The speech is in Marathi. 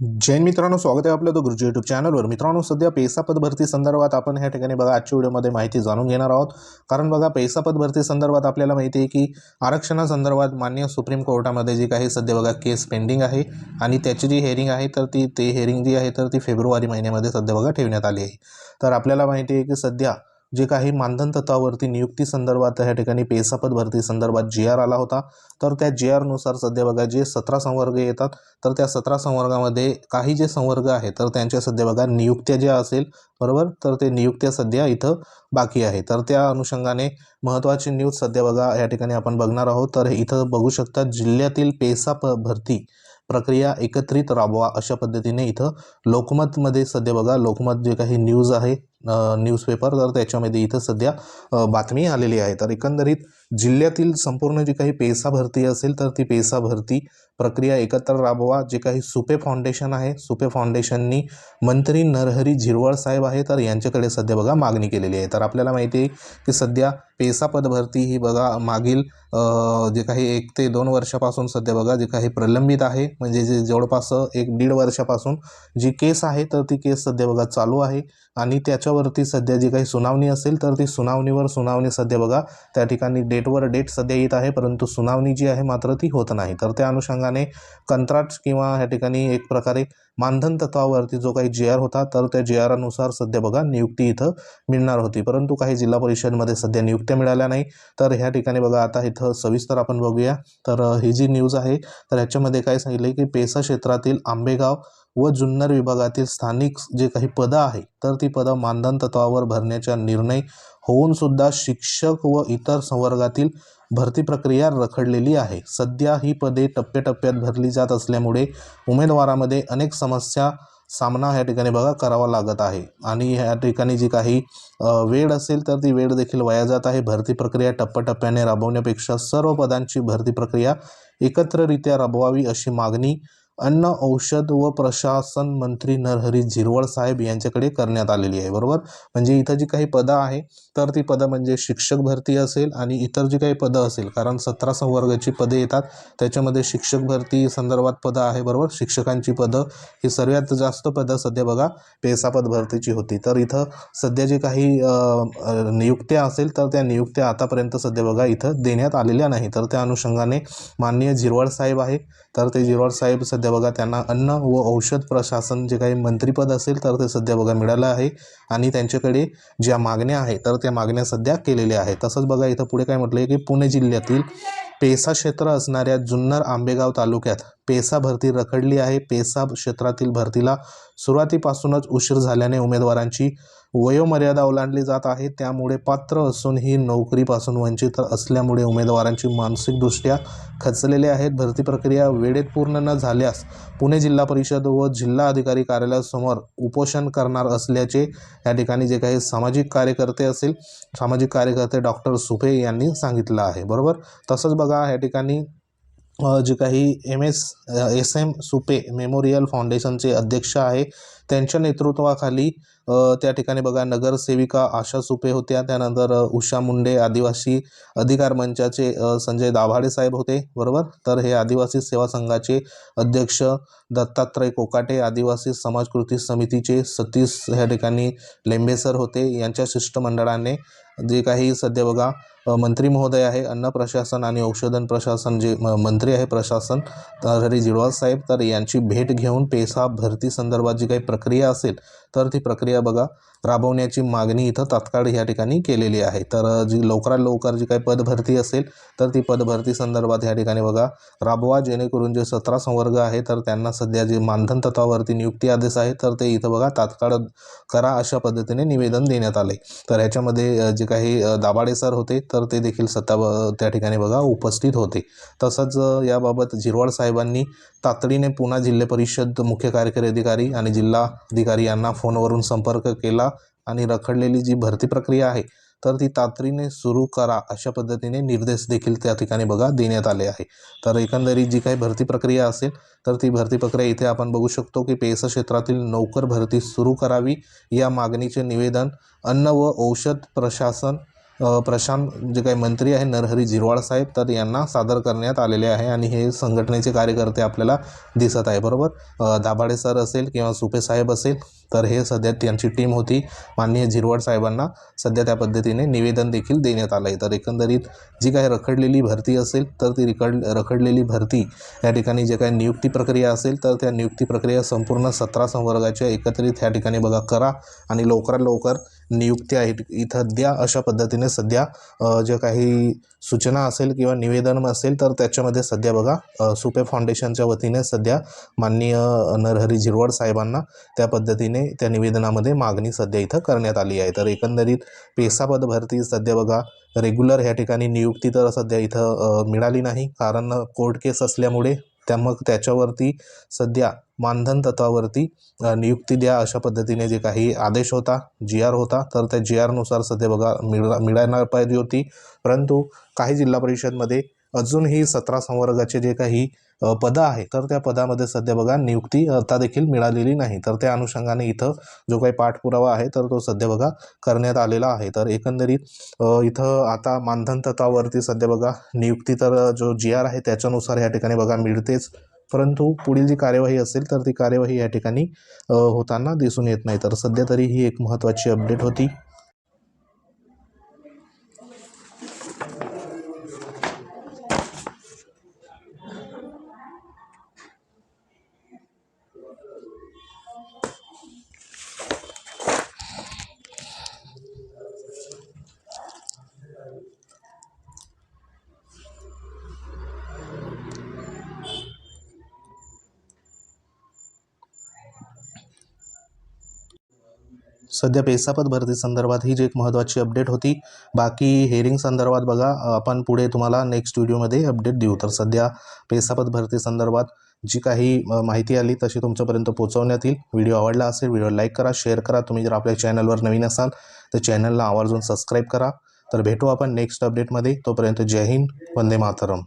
जैन मित्रांनो स्वागत आहे आपलं तो गुरुजी युट्यूब चॅनलवर मित्रांनो सध्या पैसापद भरती संदर्भात आपण ह्या ठिकाणी बघा आजच्या व्हिडिओमध्ये माहिती जाणून घेणार आहोत. कारण बघा पैसापद भरती संदर्भात आपल्याला माहिती आहे की आरक्षणासंदर्भात मान्य सुप्रीम कोर्टामध्ये जी काही सध्या बघा केस पेंडिंग आहे आणि त्याची जी हेअरिंग आहे तर ती ते हेअरिंग जी आहे तर ती फेब्रुवारी महिन्यामध्ये सध्या बघा ठेवण्यात आली आहे. तर आपल्याला माहिती आहे की सध्या जे काही मानधन तत्वावरती नियुक्ती संदर्भात ह्या ठिकाणी पेसापद भरती संदर्भात जी आर आला होता. तर त्या जी आरनुसार सध्या बघा जे सतरा संवर्ग येतात तर त्या सतरा संवर्गामध्ये काही जे संवर्ग आहेत तर त्यांच्या सध्या बघा नियुक्त्या ज्या असेल बरोबर? तर ते नियुक्त्या सध्या इथं बाकी आहे. तर त्या अनुषंगाने महत्त्वाची न्यूज सध्या बघा या ठिकाणी आपण बघणार आहोत. तर इथं बघू शकता जिल्ह्यातील पेसा प भरती प्रक्रिया एकत्रित राबवा अशा पद्धतीने इथं लोकमतमध्ये सध्या बघा लोकमत जे काही न्यूज आहे न्यूजपेपर तर त्याच्यामध्ये इथं सध्या बातमी आलेली आहे. तर एकंदरीत जिल्ह्यातील संपूर्ण जी काही पेसा भरती असेल तर ती पेसा भरती प्रक्रिया एकत्र राबवा. जे काही सुपे फाउंडेशन आहे सुपे फाउंडेशननी मंत्री नरहरी झिरवळ साहेब आहे तर यांच्याकडे सध्या बघा मागणी केलेली आहे. तर आपल्याला माहिती आहे की सध्या पेसा पदभरती ही बघा मागील जे काही एक ते दोन वर्षापासून सध्या बघा जे काही प्रलंबित आहे. म्हणजे जे जवळपास एक दीड वर्षापासून जी केस आहे तर ती केस सध्या बघा चालू आहे. आणि त्याच्यावरती सध्या जी काही सुनावणी असेल तर ती सुनावणीवर सुनावणी सध्या बघा त्या ठिकाणी डेटवर डेट सध्या येत आहे परंतु सुनावणी जी आहे मात्र ती होत नाही. तर त्या अनुषंगाने कंत्राट किंवा ह्या ठिकाणी एक प्रकारे मानधन तत्वावरती जो काही जे आर होता तर त्या जे आरानुसार सध्या बघा नियुक्ती इथं मिळणार होती. परंतु काही जिल्हा परिषदमध्ये सध्या नियुक्त्या मिळाल्या नाही. तर ह्या ठिकाणी बघा आता इथं सविस्तर आपण बघूया. तर ही जी न्यूज आहे तर ह्याच्यामध्ये काय सांगितलं आहे की पेसा क्षेत्रातील आंबेगाव व जुन्नर विभागातील स्थानिक जे काही पदं आहे तर ती पदं मानधन तत्वावर भरण्याचा निर्णय होऊन सुद्धा शिक्षक व इतर संवर्गातील भरती प्रक्रिया रखडलेली आहे. सध्या ही पदे टप्प्याटप्प्यात भरली जात असल्यामुळे उमेदवारामध्ये अनेक समस्या सामना ह्या ठिकाणी बघा करावा लागत आहे. आणि ह्या ठिकाणी जी काही वेळ असेल तर ती वेळ देखील वाया जात आहे. भरती प्रक्रिया टप्प्याटप्प्याने राबवण्यापेक्षा सर्व पदांची भरती प्रक्रिया एकत्ररित्या राबवावी अशी मागणी अन्न औषध व प्रशासन मंत्री नरहरी झिरवळ साहेब यांच्याकडे करण्यात आलेली आहे बरोबर? म्हणजे इथं जी काही पदं आहे तर ती पदं म्हणजे शिक्षक भरती असेल आणि इतर जी काही पदं असेल कारण सतरा संवर्गाची पदे येतात त्याच्यामध्ये शिक्षक भरती संदर्भात पदं आहे बरोबर? शिक्षकांची पदं ही सर्वात जास्त पदं सध्या बघा पेसापद भरतीची होती. तर इथं सध्या जे काही नियुक्त्या असेल तर त्या नियुक्त्या आतापर्यंत सध्या बघा इथं देण्यात आलेल्या नाही तर त्या अनुषंगाने माननीय झिरवळ साहेब आहे तर ते झिरवळ साहेब सध्या बघा त्यांना अन्न व औषध प्रशासन जे काही मंत्रीपद असेल तर ते सध्या बघा मिळालं आहे. आणि त्यांच्याकडे ज्या मागण्या आहे तर त्या मागण्या सध्या केलेल्या आहेत. तसंच बघा इथं पुढे काय म्हटलं आहे की पुणे जिल्ह्यातील पेसा क्षेत्र असणाऱ्या जुन्नर आंबेगाव तालुक्यात पेसा भरती रखडली आहे. पेसा क्षेत्रातील भरतीला सुरुवातीपासूनच उशीर झाल्याने उमेदवारांची वयोमर्यादा ओलांडली जात आहे. त्यामुळे पात्र असूनही नोकरीपासून वंचित असल्यामुळे उमेदवारांची मानसिकदृष्ट्या खचलेले आहेत. भरती प्रक्रिया वेळेत पूर्ण न झाल्यास पुणे जिल्हा परिषद व जिल्हा अधिकारी कार्यालयासमोर उपोषण करणार असल्याचे या ठिकाणी जे काही सामाजिक कार्यकर्ते असेल सामाजिक कार्यकर्ते डॉक्टर सुपे यांनी सांगितलं आहे. बरोबर? तसंच बघा या ठिकाणी जे काही M S S M Supe memorial फाउंडेशनचे अध्यक्ष आहे. त्यांच्या नेतृत्वाखाली त्या ठिकाणी बघा नगरसेविका आशा सुपे होत्या. त्यानंतर उषा मुंडे आदिवासी अधिकार मंचाचे संजय दाभाडे साहेब होते बरोबर? तर हे आदिवासी सेवा संघाचे अध्यक्ष दत्तात्रय कोकाटे आदिवासी समाज कृती समितीचे सतीश ह्या ठिकाणी लेंबेसर होते. यांच्या शिष्टमंडळाने जे काही सध्या बघा मंत्री महोदय आहे अन्न प्रशासन आणि औषधन प्रशासन जे मंत्री आहे प्रशासन हरी जिडवाल साहेब तर यांची भेट घेऊन पेसा भरती संदर्भात जी काही प्रक्रिया असेल तर ती प्रक्रिया बघा राबवण्याची मागणी इथं तात्काळ या ठिकाणी केलेली आहे. तर जी लवकरात लवकर जी काही पदभरती असेल तर ती पदभरती संदर्भात या ठिकाणी बघा राबवा जेणेकरून जे सतरा संवर्ग आहे तर त्यांना सध्या जे मानधन तत्वावरती नियुक्ती आदेश आहे तर ते इथं बघा तात्काळ करा अशा पद्धतीने निवेदन देण्यात आले तर ह्याच्यामध्ये जे काही दाबाडे सर होते तर ते देखील सत्ता त्या ठिकाणी बघा उपस्थित होते. तसंच याबाबत झिरवाळ साहेबांनी तातडीने पुन्हा जिल्हा परिषद मुख्य कार्यकारी अधिकारी आणि जिल्हाधिकारी यांना फोनवरून संपर्क संपर्क केला आणि रखडलेली जी भरती प्रक्रिया आहे तर ती तातडीने सुरू करा अशा पद्धतीने निर्देश देखील त्या ठिकाणी बघा देण्यात आले आहे. तर एकंदरीत जी काही भरती प्रक्रिया असेल तर ती भरती प्रक्रिया इथे आपण बघू शकतो की पेस क्षेत्रातील नोकर भरती सुरू करावी या मागणीचे निवेदन अन्न व औषध प्रशासन प्रशांत जे काही मंत्री आहे नरहरी झिरवाळ साहेब तर यांना सादर करण्यात आलेले आहे आणि हे संघटनेचे कार्यकर्ते आपल्याला दिसत आहे बरोबर? दाभाडे सर असेल किंवा सुपे साहेब असेल तर हे सध्या त्यांची टीम होती. माननीय झिरवाड साहेबांना सध्या त्या पद्धतीने निवेदन देखील देण्यात आलं आहे तर एकंदरीत जी काही रखडलेली भरती असेल तर ती रिकड रखडलेली भरती या ठिकाणी जे काही नियुक्ती प्रक्रिया असेल तर त्या नियुक्ती प्रक्रिया संपूर्ण सतरा संवर्गाच्या एकत्रित ह्या ठिकाणी बघा करा आणि लवकरात लवकर नियुक्त्या आहेत. इथं द्या अशा पद्धतीने सध्या ज्या जे काही सूचना असेल किंवा निवेदन असेल तर त्याच्यामध्ये सध्या बघा सुपे फाउंडेशनच्या वतीने सध्या माननीय नरहरी झिरवड साहेबांना त्या पद्धतीने त्या निवेदनामध्ये मागणी सध्या इथं करण्यात आली आहे. तर एकंदरीत पेसापद भरती सध्या बघा रेग्युलर ह्या ठिकाणी नियुक्ती तर सध्या इथं मिळाली नाही. कारण कोर्ट केस असल्यामुळे त्या मग त्याच्यावरती सध्या मानधन तत्वावरती नियुक्ती द्या अशा पद्धतीने जे काही आदेश होता जी आर होता तर त्या जी आरनुसार सध्या बघा मिळा मिळायला पाहिजे होती. परंतु काही जिल्हा परिषदमध्ये अजूनही सतरा संवर्गाचे जे काही पदं आहे तर त्या पदामध्ये सध्या बघा नियुक्ती आता देखील मिळालेली नाही. तर त्या अनुषंगाने इथं जो काही पाठपुरावा आहे तर तो सध्या बघा करण्यात आलेला आहे. तर एकंदरीत इथं आता मानधन तत्वावरती सध्या बघा नियुक्ती तर जो जी आर आहे त्याच्यानुसार या ठिकाणी बघा मिळतेच. परंतु पुढील जी कार्यवाही असेल तर ती कार्यवाही या ठिकाणी होताना दिसून येत नाही. तर सध्या तरी ही एक महत्त्वाची अपडेट होती. सध्या पेसापद भरती संदर्भात ही जी एक महत्त्वाची अपडेट होती बाकी हेअरिंग संदर्भात बघा आपण पुढे तुम्हाला नेक्स्ट व्हिडिओमध्ये अपडेट देऊ. तर सध्या पेसापद भरती संदर्भात जी काही माहिती आली तशी तुमच्यापर्यंत पोहोचवण्यात येईल. व्हिडिओ आवडला असेल व्हिडिओ लाईक करा शेअर करा. तुम्ही जर आपल्या चॅनलवर नवीन असाल तर चॅनलला आवर्जून सबस्क्राईब करा. तर भेटू आपण नेक्स्ट अपडेटमध्ये तोपर्यंत जय हिंद वंदे मातरम.